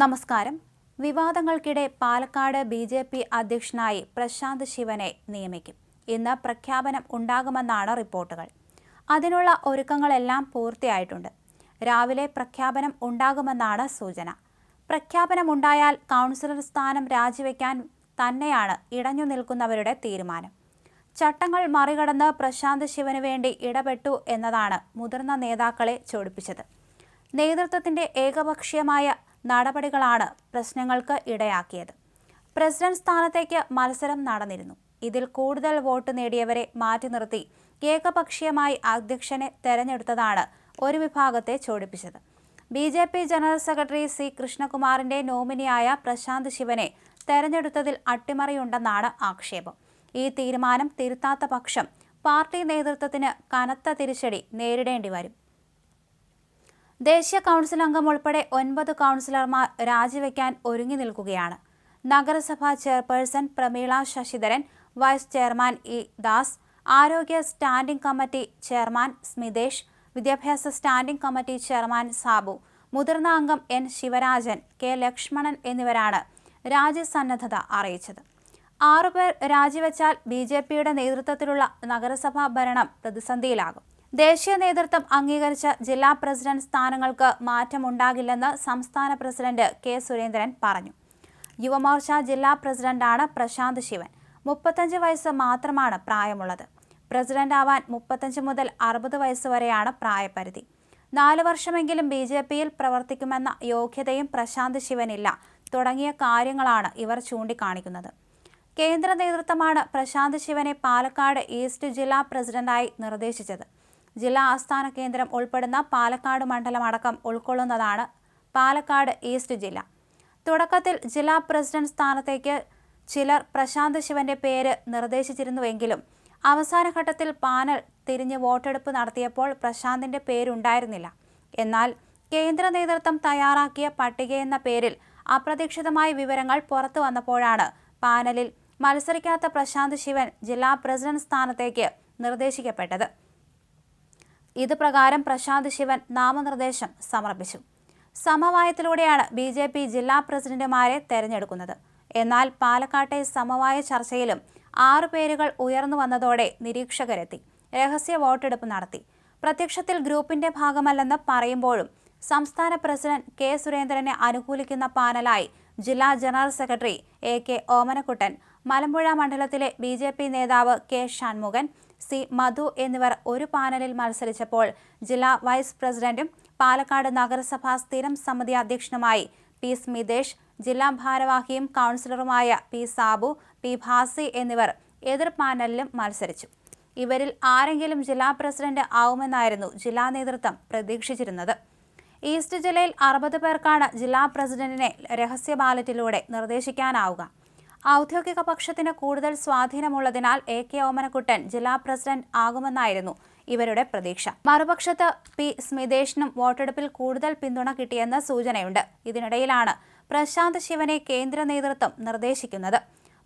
നമസ്കാരം. വിവാദങ്ങൾക്കിടെ Palakkad B J P അധ്യക്ഷനായി പ്രശാന്ത് ശിവനെ നിയമിക്കും. ഇന്ന് പ്രഖ്യാപനം ഉണ്ടാകുമെന്നാണ് റിപ്പോർട്ടുകൾ. അതിനുള്ള ഒരുക്കങ്ങളെല്ലാം പൂർത്തിയായിട്ടുണ്ട്. രാവിലെ പ്രഖ്യാപനം ഉണ്ടാകുമെന്നാണ് സൂചന. പ്രഖ്യാപനമുണ്ടായാൽ കൗൺസിലർ സ്ഥാനം രാജിവെക്കാൻ തന്നെയാണ് ഇടഞ്ഞു നിൽക്കുന്നവരുടെ തീരുമാനം. ചട്ടങ്ങൾ മറികടന്ന് പ്രശാന്ത് ശിവന് വേണ്ടി ഇടപെട്ടു എന്നതാണ് മുതിർന്ന നേതാക്കളെ ചോടിപ്പിച്ചത് നേതൃത്വത്തിന്റെ ഏകപക്ഷീയമായ നടപടികളാണ് പ്രശ്നങ്ങൾക്ക് ഇടയാക്കിയത്. പ്രസിഡന്റ് സ്ഥാനത്തേക്ക് മത്സരം നടന്നിരുന്നു. ഇതിൽ കൂടുതൽ വോട്ട് നേടിയവരെ മാറ്റി നിർത്തി ഏകപക്ഷീയമായി അധ്യക്ഷനെ തെരഞ്ഞെടുത്തതാണ് ഒരു വിഭാഗത്തെ ചോടിപ്പിച്ചത്. B J P general secretary C കൃഷ്ണകുമാറിന്റെ നോമിനിയായ പ്രശാന്ത് ശിവനെ തെരഞ്ഞെടുത്തതിൽ അട്ടിമറിയുണ്ടെന്നാണ് ആക്ഷേപം. ഈ തീരുമാനം തിരുത്താത്ത പക്ഷം പാർട്ടി നേതൃത്വത്തിന് കനത്ത തിരിച്ചടി നേരിടേണ്ടി വരും ദേശീയ കൗൺസിൽ അംഗം ഉൾപ്പെടെ ഒൻപത് കൗൺസിലർമാർ രാജിവെക്കാൻ ഒരുങ്ങി നിൽക്കുകയാണ്. നഗരസഭാ chairperson Prameela Sasidharan vice chairman E Das ആരോഗ്യ സ്റ്റാൻഡിംഗ് കമ്മിറ്റി ചെയർമാൻ സ്മിതേഷ് വിദ്യാഭ്യാസ സ്റ്റാൻഡിംഗ് കമ്മിറ്റി ചെയർമാൻ സാബു മുതിർന്ന അംഗം എൻ ശിവരാജൻ കെ ലക്ഷ്മണൻ എന്നിവരാണ് രാജ്യസന്നദ്ധത അറിയിച്ചത്. ആറുപേർ രാജിവെച്ചാൽ ബി ജെ പിയുടെ നേതൃത്വത്തിലുള്ള നഗരസഭാ ഭരണം പ്രതിസന്ധിയിലാകും. ദേശീയ നേതൃത്വം അംഗീകരിച്ച ജില്ലാ പ്രസിഡന്റ് സ്ഥാനങ്ങൾക്ക് മാറ്റമുണ്ടാകില്ലെന്ന് സംസ്ഥാന പ്രസിഡന്റ് കെ സുരേന്ദ്രൻ പറഞ്ഞു. യുവമോർച്ച ജില്ലാ പ്രസിഡന്റാണ് പ്രശാന്ത് ശിവൻ. മുപ്പത്തഞ്ച് വയസ്സ് മാത്രമാണ് പ്രായമുള്ളത്. പ്രസിഡന്റ് ആവാൻ മുപ്പത്തഞ്ച് മുതൽ അറുപത് വയസ്സ് വരെയാണ് പ്രായപരിധി. നാല് വർഷമെങ്കിലും ബി ജെ പിയിൽ പ്രവർത്തിക്കുമെന്ന യോഗ്യതയും പ്രശാന്ത് ശിവനില്ല. തുടങ്ങിയ കാര്യങ്ങളാണ് ഇവർ ചൂണ്ടിക്കാണിക്കുന്നത്. കേന്ദ്ര നേതൃത്വമാണ് പ്രശാന്ത് ശിവനെ പാലക്കാട് ഈസ്റ്റ് ജില്ലാ പ്രസിഡന്റായി നിർദ്ദേശിച്ചത്. ജില്ലാ ആസ്ഥാന കേന്ദ്രം ഉൾപ്പെടുന്ന പാലക്കാട് മണ്ഡലം അടക്കം ഉൾക്കൊള്ളുന്നതാണ് പാലക്കാട് ഈസ്റ്റ് ജില്ല. തുടക്കത്തിൽ ജില്ലാ പ്രസിഡന്റ് സ്ഥാനത്തേക്ക് ചിലർ പ്രശാന്ത് ശിവന്റെ പേര് നിർദ്ദേശിച്ചിരുന്നുവെങ്കിലും അവസാനഘട്ടത്തിൽ പാനൽ തിരിഞ്ഞ് വോട്ടെടുപ്പ് നടത്തിയപ്പോൾ പ്രശാന്തിന്റെ പേരുണ്ടായിരുന്നില്ല. എന്നാൽ കേന്ദ്ര നേതൃത്വം തയ്യാറാക്കിയ പട്ടികയെന്ന പേരിൽ അപ്രതീക്ഷിതമായ വിവരങ്ങൾ പുറത്തു വന്നപ്പോഴാണ് പാനലിൽ മത്സരിക്കാത്ത പ്രശാന്ത് ശിവൻ ജില്ലാ പ്രസിഡന്റ് സ്ഥാനത്തേക്ക് നിർദ്ദേശിക്കപ്പെട്ടത്. ഇത് പ്രകാരം പ്രശാന്ത് ശിവൻ നാമനിർദ്ദേശം സമർപ്പിച്ചു. സമവായത്തിലൂടെയാണ് ബി ജെ പി ജില്ലാ പ്രസിഡന്റുമാരെ തെരഞ്ഞെടുക്കുന്നത്. എന്നാൽ പാലക്കാട്ടെ സമവായ ചർച്ചയിലും ആറ് പേരുകൾ ഉയർന്നു വന്നതോടെ നിരീക്ഷകരെത്തി. രഹസ്യ വോട്ടെടുപ്പ് നടത്തി. പ്രത്യക്ഷത്തിൽ ഗ്രൂപ്പിന്റെ ഭാഗമല്ലെന്ന് പറയുമ്പോഴും സംസ്ഥാന പ്രസിഡന്റ് കെ സുരേന്ദ്രനെ അനുകൂലിക്കുന്ന പാനലായി ജില്ലാ general secretary A K Omanakuttan Malampuzha മണ്ഡലത്തിലെ ബി ജെ പി നേതാവ് കെ ഷൺമുഖൻ സി മധു എന്നിവർ ഒരു പാനലിൽ മത്സരിച്ചപ്പോൾ ജില്ലാ വൈസ് പ്രസിഡന്റും പാലക്കാട് നഗരസഭാ സ്ഥിരം സമിതി അധ്യക്ഷനുമായി പി സ്മിതേഷ് ജില്ലാ ഭാരവാഹിയും കൗൺസിലറുമായ പി സാബു പി ഭാസി എന്നിവർ എതിർ പാനലിലും മത്സരിച്ചു. ഇവരിൽ ആരെങ്കിലും ജില്ലാ പ്രസിഡന്റ് ആവുമെന്നായിരുന്നു ജില്ലാ നേതൃത്വം പ്രതീക്ഷിച്ചിരുന്നത്. ഈസ്റ്റ് ജില്ലയിൽ അറുപത് പേർക്കാണ് ജില്ലാ പ്രസിഡന്റിനെ രഹസ്യ ബാലറ്റിലൂടെ നിർദ്ദേശിക്കാനാവുക. ഔദ്യോഗിക പക്ഷത്തിന് കൂടുതൽ സ്വാധീനമുള്ളതിനാൽ എ കെ ഓമനക്കുട്ടൻ ജില്ലാ പ്രസിഡന്റ് ആകുമെന്നായിരുന്നു ഇവരുടെ പ്രതീക്ഷ. മറുപക്ഷത്ത് പി സ്മിതേഷിനും വോട്ടെടുപ്പിൽ കൂടുതൽ പിന്തുണ കിട്ടിയെന്ന സൂചനയുണ്ട്. ഇതിനിടയിലാണ് പ്രശാന്ത് ശിവനെ കേന്ദ്ര നേതൃത്വം നിർദ്ദേശിക്കുന്നത്.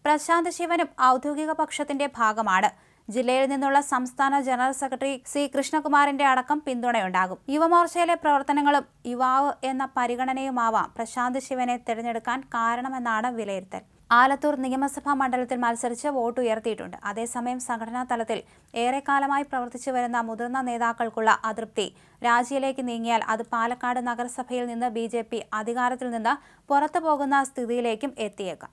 പ്രശാന്ത് ശിവനും ഔദ്യോഗിക പക്ഷത്തിന്റെ ഭാഗമാണ്. ജില്ലയിൽ നിന്നുള്ള സംസ്ഥാന ജനറൽ സെക്രട്ടറി സി കൃഷ്ണകുമാറിന്റെ അടക്കം പിന്തുണയുണ്ടാകും. യുവമോർച്ചയിലെ പ്രവർത്തനങ്ങളും യുവാവ് എന്ന പരിഗണനയുമാവാം പ്രശാന്ത് ശിവനെ തിരഞ്ഞെടുക്കാൻ കാരണമെന്നാണ് വിലയിരുത്തൽ. ആലത്തൂർ നിയമസഭാ മണ്ഡലത്തിൽ മത്സരിച്ച് വോട്ട് ഉയർത്തിയിട്ടുണ്ട്. അതേസമയം സംഘടനാ തലത്തിൽ ഏറെക്കാലമായി പ്രവർത്തിച്ചു വരുന്ന മുതിർന്ന നേതാക്കൾക്കുള്ള അതൃപ്തി രാജിയിലേക്ക് നീങ്ങിയാൽ അത് പാലക്കാട് നഗരസഭയിൽ നിന്ന് ബി അധികാരത്തിൽ നിന്ന് പുറത്തു പോകുന്ന സ്ഥിതിയിലേക്കും എത്തിയേക്കാം.